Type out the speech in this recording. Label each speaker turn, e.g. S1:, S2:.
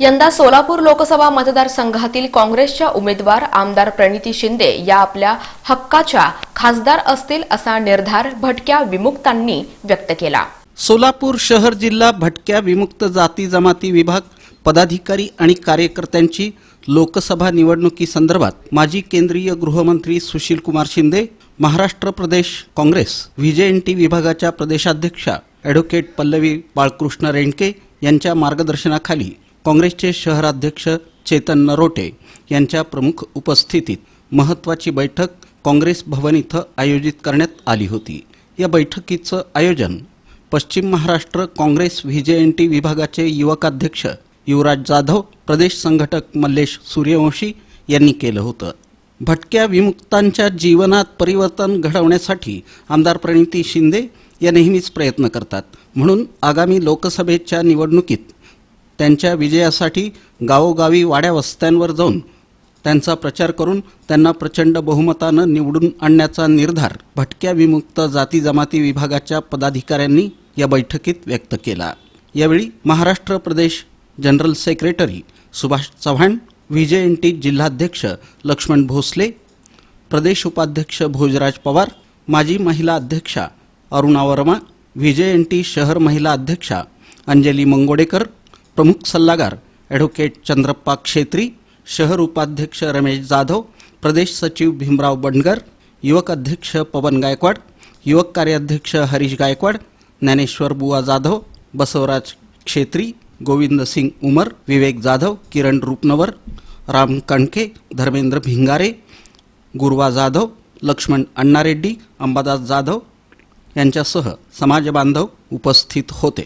S1: यंदा सोलापूर लोकसभा मतदारसंघातील काँग्रेसच्या उमेदवार आमदार प्रणिती शिंदे या आपल्या हक्काच्या खासदार असतील असा निर्धार भटक्या विमुक्तांनी व्यक्त केला.
S2: सोलापूर शहर जिल्हा भटक्या विमुक्त जाती जमाती विभाग पदाधिकारी आणि कार्यकर्त्यांची लोकसभा निवडणुकीसंदर्भात माजी केंद्रीय गृहमंत्री सुशील कुमार शिंदे महाराष्ट्र प्रदेश काँग्रेस व्हीजेएनटी विभागाच्या प्रदेशाध्यक्षा ॲडव्होकेट पल्लवी बाळकृष्ण रेणके यांच्या मार्गदर्शनाखाली काँग्रेसचे शहराध्यक्ष चेतन नरोटे यांच्या प्रमुख उपस्थितीत महत्त्वाची बैठक काँग्रेस भवन इथं आयोजित करण्यात आली होती. या बैठकीचं आयोजन पश्चिम महाराष्ट्र काँग्रेस व्हीजेएनटी विभागाचे युवकाध्यक्ष युवराज जाधव प्रदेश संघटक मल्लेश सूर्यवंशी यांनी केलं होतं. भटक्या विमुक्तांच्या जीवनात परिवर्तन घडवण्यासाठी आमदार प्रणिती शिंदे या नेहमीच प्रयत्न करतात. म्हणून आगामी लोकसभेच्या निवडणुकीत त्यांच्या विजयासाठी गावोगावी वाड्या वस्त्यांवर जाऊन त्यांचा प्रचार करून त्यांना प्रचंड बहुमतानं निवडून आणण्याचा निर्धार भटक्या विमुक्त जाती जमाती विभागाच्या पदाधिकाऱ्यांनी या बैठकीत व्यक्त केला. यावेळी महाराष्ट्र प्रदेश general secretary Subhash Chavan VJNT जिल्हाध्यक्ष लक्ष्मण भोसले प्रदेश उपाध्यक्ष भोजराज पवार माजी महिला अध्यक्षा अरुणा वर्मा व्हीजेएनटी शहर महिला अध्यक्षा अंजली मंगोडेकर प्रमुख सल्लागार ॲडव्होकेट चंद्रप्पा क्षेत्री शहर उपाध्यक्ष रमेश जाधव प्रदेश सचिव भीमराव बंडगर युवक अध्यक्ष पवन गायकवाड युवक कार्याध्यक्ष हरीश गायकवाड ज्ञानेश्वर बुवा जाधव बसवराज क्षेत्री गोविंद सिंग उमर विवेक जाधव किरण रूपनवर राम कणके धर्मेंद्र भिंगारे गुरवा जाधव लक्ष्मण अण्णारेड्डी अंबादास जाधव यांच्यासह समाजबांधव उपस्थित होते.